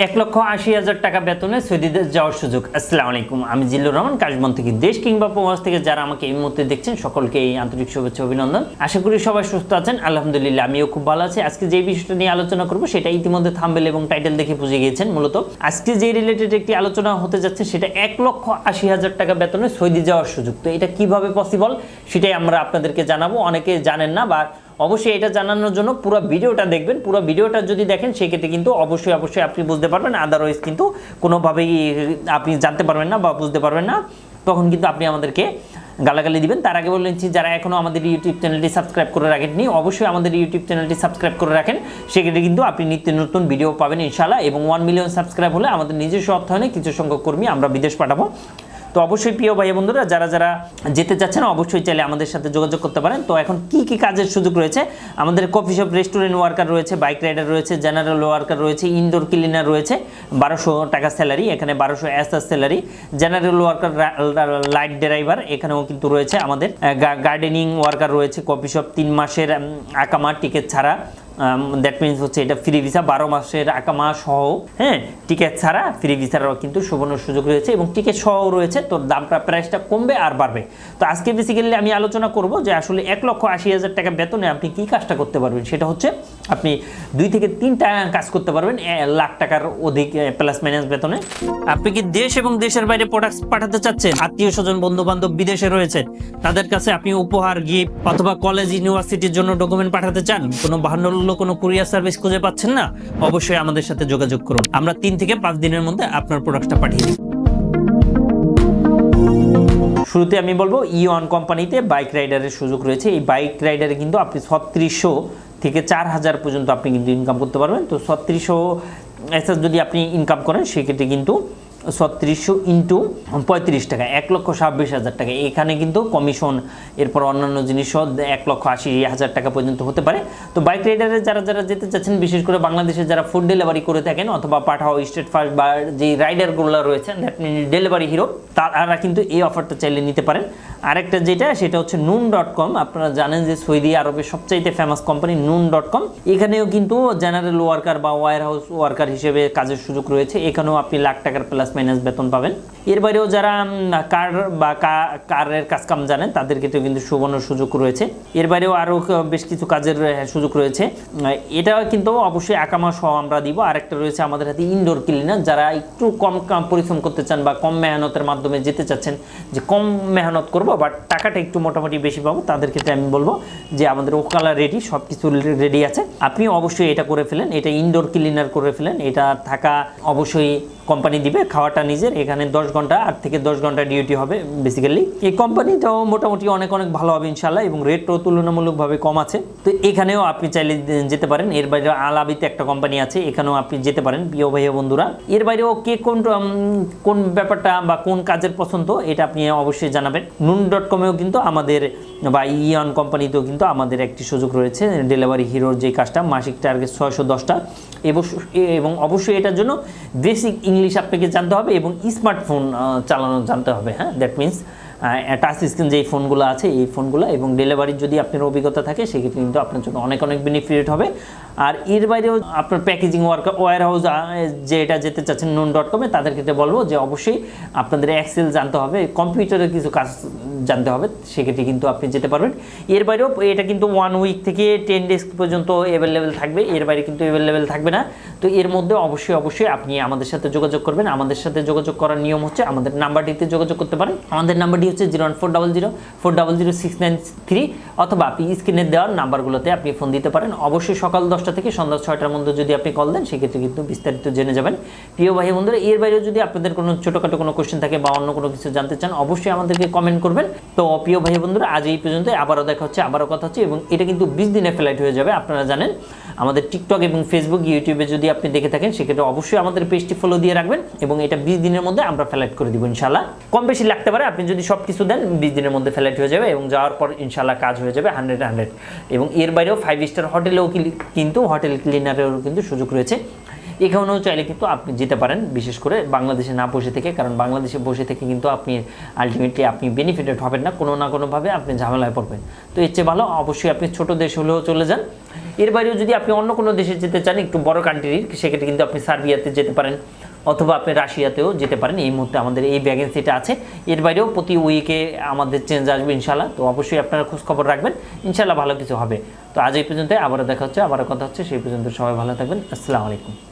এক লক্ষ আশি হাজার টাকা বেতনে সৌদিতে যাওয়ার সুযোগ। আসসালামু আলাইকুম, আমি জিল্লুর রহমান, কাশবন থেকে দেশ কিংবা প্রবাস থেকে যারা আমাকে এই মুহূর্তে দেখছেন, সকলকে এই আন্তরিক শুভেচ্ছা, অভিনন্দন। আশা করি সবাই সুস্থ আছেন, আলহামদুলিল্লাহ আমিও খুব ভালো আছি। আজকে যে বিষয়টা নিয়ে আলোচনা করব, সেটা ইতিমধ্যে থাম্বেল এবং টাইটেল দেখে বুঝে গিয়েছেন মূলত। আজকে যে রিলেটেড একটি আলোচনা হতে যাচ্ছে, সেটা এক লক্ষ আশি হাজার টাকা বেতনে সৌদি যাওয়ার সুযোগ। তো এটা কীভাবে পসিবল সেটাই আমরা আপনাদেরকে জানাব। অনেকে জানেন না বা অবশ্যই এটা জানানোর জন্য পুরো ভিডিওটা দেখবেন। পুরো ভিডিওটা যদি দেখেন, সেক্ষেত্রে কিন্তু অবশ্যই অবশ্যই আপনি বুঝতে পারবেন। আদারওয়াইজ কিন্তু কোনোভাবেই আপনি জানতে পারবেন না বা বুঝতে পারবেন না। তখন কিন্তু আপনি আমাদেরকে গালাগালি দিবেন। তার আগে বলেছি যারা এখনও আমাদের ইউটিউব চ্যানেলটি সাবস্ক্রাইব করে রাখেননি, অবশ্যই আমাদের ইউটিউব চ্যানেলটি সাবস্ক্রাইব করে রাখেন। সেক্ষেত্রে কিন্তু আপনি নিত্য নতুন ভিডিও পাবেন ইনশাল্লাহ এবং ওয়ান মিলিয়ন সাবস্ক্রাইব হলে আমাদের নিজস্ব অর্থায়নে কিছু সংখ্যক কর্মী আমরা বিদেশ পাঠাবো। তো অবশ্যই প্রিয় ভাই বন্ধুরা, যারা যারা যেতে চাচ্ছেন, অবশ্যই চাইলে আমাদের সাথে যোগাযোগ করতে পারেন। তো এখন কি কি কাজের সুযোগ রয়েছে? আমাদের কফি শপ, রেস্টুরেন্ট ওয়ার্কার রয়েছে, বাইক রাইডার রয়েছে, জেনারেল ওয়ার্কার রয়েছে, ইনডোর ক্লিনার রয়েছে, বারোশো টাকা স্যালারি, এখানে বারোশো SS salary. General worker light driver, এখানেও কিন্তু রয়েছে আমাদের। গার্ডেনিং ওয়ার্কার রয়েছে কফি শপ, তিন মাসের আকামা টিকিট ছাড়া। দ্যাট মিনস হচ্ছে এটা ফ্রি ভিসা বারো মাসের আকামা সহ হ্যাঁ টিকিট ছাড়া ফ্রি ভিসারও কিন্তু সুবর্ণ সুযোগ রয়েছে এবং টিকিট সহ রয়েছে তোর দামটা প্রাইসটা কমবে আর বাড়বে। তো আজকে বেসিক্যালি আমি আলোচনা করব যে আসলে এক লক্ষ আশি হাজার টাকা বেতনে আপনি কি কাজটা করতে পারবেন। সেটা হচ্ছে আপনি দুই থেকে তিনটা কাজ করতে পারবেন লাখ টাকার অধিক প্লাস মাইনাস বেতনে। আপনি কি দেশ এবং দেশের বাইরে প্রোডাক্ট পাঠাতে চাচ্ছেন? আত্মীয় স্বজন বন্ধু বান্ধব বিদেশে রয়েছে, তাদের কাছে আপনি উপহার গিফট অথবা কলেজ ইউনিভার্সিটির জন্য ডকুমেন্ট পাঠাতে চান? কোনো বাহান্ন কোনো কুরিয়ার সার্ভিস খুঁজে পাচ্ছেন না? অবশ্যই আমাদের সাথে যোগাযোগ করুন। আমরা তিন থেকে পাঁচ দিনের মধ্যে আপনার প্রোডাক্টটা পাঠিয়ে দিই। শুরুতে আমি বলব ই ওয়ান কোম্পানিতে বাইক রাইডারের সুযোগ রয়েছে। এই বাইক রাইডারে কিন্তু আপনি ছত্রিশশো থেকে চার হাজার পর্যন্ত আপনি কিন্তু ইনকাম করতে পারবেন। তো ছত্রিশশো, এসএস যদি আপনি ইনকাম করেন, সেক্ষেত্রে কিন্তু ছত্রিশশো ইন্টু পঁয়ত্রিশ টাকা, এক লক্ষ ছাব্বিশ হাজার টাকা। এখানে কিন্তু কমিশন, এরপর অন্যান্য জিনিসও এক লক্ষ আশি হাজার টাকা পর্যন্ত হতে পারে। তো বাইক রাইডারে যারা যারা যেতে চাচ্ছেন, বিশেষ করে বাংলাদেশে যারা ফুড ডেলিভারি করে থাকেন, অথবা পাঠাও স্টেট ফার্স্ট বা যে রাইডারগুলো রয়েছেন দ্যাট মিন ডেলিভারি হিরো তারা কিন্তু এই অফারটা চাইলে নিতে পারেন। আরেকটা যেটা, সেটা হচ্ছে নুন ডট কম আপনারা জানেন যে সৌদি আরবের সবচাইতে famous company Noon dot com এখানেও কিন্তু জেনারেল ওয়ার্কার বা ওয়ার হাউস ওয়ার্কার হিসেবে কাজের সুযোগ রয়েছে। এখানেও আপনি লাখ টাকার প্লাস মাইনাস বেতন পাবেন। এর বাইরেও যারা কার বা কারের কাজ কাম জানেন, তাদের ক্ষেত্রে কিন্তু সুবর্ণ সুযোগ রয়েছে। এর বাইরেও আরও বেশ কিছু কাজের সুযোগ রয়েছে। এটা কিন্তু অবশ্যই আকামা সহ আমরা দিব। আরেকটা রয়েছে আমাদের হাতে ইনডোর ক্লিনার যারা একটু কম পরিশ্রম করতে চান বা কম মেহনতের মাধ্যমে যেতে চাচ্ছেন, যে কম মেহনত করব বাট টাকাটা একটু মোটামুটি বেশি পাবো, তাদের ক্ষেত্রে আমি বলব যে আমাদের ওকালা রেডি সব কিছু রেডি আছে। আপনি অবশ্যই এটা করে ফেলেন, এটা ইনডোর ক্লিনার করে ফেলেন, এটা থাকা অবশ্যই কোম্পানি দিবে খাওয়াটা নিজের, এখানে দশ ঘণ্টা আট থেকে দশ ঘণ্টা ডিউটি হবে বেসিক্যালি এই কোম্পানিটাও মোটামুটি অনেক অনেক ভালো হবে ইনশাল্লাহ এবং রেটও তুলনামূলকভাবে কম আছে। তো এখানেও আপনি চাইলে যেতে পারেন, এর বাইরে আলাবিতে একটা কোম্পানি আছে, এখানেও আপনি যেতে পারেন, প্রিয় ভাই বন্ধুরা। এর বাইরেও কে কোন কোন ব্যাপারটা বা কোন কাজের পছন্দ, এটা আপনি অবশ্যই জানাবেন। নুন ডট কমেও কিন্তু আমাদের, বা ইয়ন কোম্পানিতেও কিন্তু আমাদের একটি সুযোগ রয়েছে ডেলিভারি হিরোর যে কাজটা, মাসিক টার্গেট ছয়শো দশটা। এবং অবশ্যই এটার জন্য বেসিক ইংলিশ আপনাকে জানতে হবে এবং স্মার্টফোন চালানো জানতে হবে হ্যাঁ? দ্যাট মিনস টাচ স্ক্রিন যেই ফোনগুলো আছে, এই ফোনগুলো এবং ডেলিভারির যদি আপনার অভিজ্ঞতা থাকে, সেক্ষেত্রে কিন্তু আপনার জন্য অনেক অনেক বেনিফিট হবে। আর এর বাইরেও আপনার প্যাকেজিং ওয়ার্ক ওয়ার হাউস যে এটা যেতে চাচ্ছেন নুন ডট কমে তাদের ক্ষেত্রে বলব যে অবশ্যই আপনাদের এক্সেল জানতে হবে কম্পিউটারের কিছু কাজ জানতে হবে, সেক্ষেত্রে কিন্তু আপনি যেতে পারবেন। এর বাইরেও এটা কিন্তু ওয়ান উইক থেকে টেন ডেজ পর্যন্ত অ্যাভেলেবেল থাকবে, এর বাইরে কিন্তু অ্যাভেলেবেল থাকবে না। তো এর মধ্যে অবশ্যই অবশ্যই আপনি আমাদের সাথে যোগাযোগ করবেন। আমাদের সাথে যোগাযোগ করার নিয়ম হচ্ছে আমাদের নাম্বারটিতে যোগাযোগ করতে পারেন। আমাদের নাম্বারটি হচ্ছে zero one four double zero four double zero six nine three অথবা আপনি স্ক্রিনে দেওয়ার নাম্বারগুলোতে আপনি ফোন দিতে পারেন। অবশ্যই সকাল দশটা থেকে সন্ধ্যা ছয়টার মধ্যে যদি আপনি কল দেন, সেক্ষেত্রে কিন্তু বিস্তারিত জেনে যাবেন। প্রিয় ভাই বন্ধুরা, এর বাইরেও যদি আপনাদের কোনো ছোটোখাটো কোনো কোশ্চেন থাকে বা অন্য কোনো কিছু জানতে চান, অবশ্যই আমাদেরকে কমেন্ট করবেন। তো প্রিয় ভাই বন্ধুরা, আজ এই পর্যন্ত আবারও দেখা হচ্ছে, আবারও কথা হচ্ছে এবং এটা কিন্তু বিশ দিনে ফ্লাইট হয়ে যাবে, আপনারা জানেন। আমাদের টিকটক এবং ফেসবুক ইউটিউবে যদি আপনি দেখে থাকেন, সেক্ষেত্রে অবশ্যই আমাদের পেজটি ফলো দিয়ে রাখবেন এবং এটা বিশ দিনের মধ্যে আমরা ফ্লাইট করে দিব ইনশাল্লাহ কম বেশি লাগতে পারে, আপনি যদি সব কিছু দেন, বিশ দিনের মধ্যে ফ্লাইট হয়ে যাবে এবং যাওয়ার পর ইনশাল্লাহ কাজ হয়ে যাবে হান্ড্রেড হান্ড্রেড এবং এর বাইরেও ফাইভ স্টার হোটেলেও কি- কিন্তু হোটেল ক্লিনারেরও কিন্তু সুযোগ রয়েছে। এখানেও চাইলে কিন্তু আপনি যেতে পারেন, বিশেষ করে বাংলাদেশে না বসে থেকে, কারণ বাংলাদেশে বসে থেকে কিন্তু আপনি আলটিমেটলি আপনি বেনিফিটেড হবেন না, কোনো না কোনোভাবে আপনি ঝামেলায় পড়বেন। তো এর চেয়ে ভালো, অবশ্যই আপনি ছোট দেশ হলেও চলে যান। এর বাইরেও যদি আপনি অন্য কোনো দেশে যেতে চান, একটু বড় কান্ট্রির সেক্ষেত্রে কিন্তু আপনি সার্বিয়াতে যেতে পারেন, অথবা আপনি রাশিয়াতেও যেতে পারেন। এই মুহূর্তে আমাদের এই ভ্যাকেন্সিটা আছে। এর বাইরেও প্রতি উইকে আমাদের চেঞ্জ আসবে ইনশাল্লাহ তো অবশ্যই আপনারা খোঁজ খবর রাখবেন। ইনশাল্লাহ ভালো কিছু হবে। তো আজ এই পর্যন্ত আবারও দেখা হচ্ছে, আবারও কথা হচ্ছে, সেই পর্যন্ত সবাই ভালো থাকবেন। আসসালামু আলাইকুম।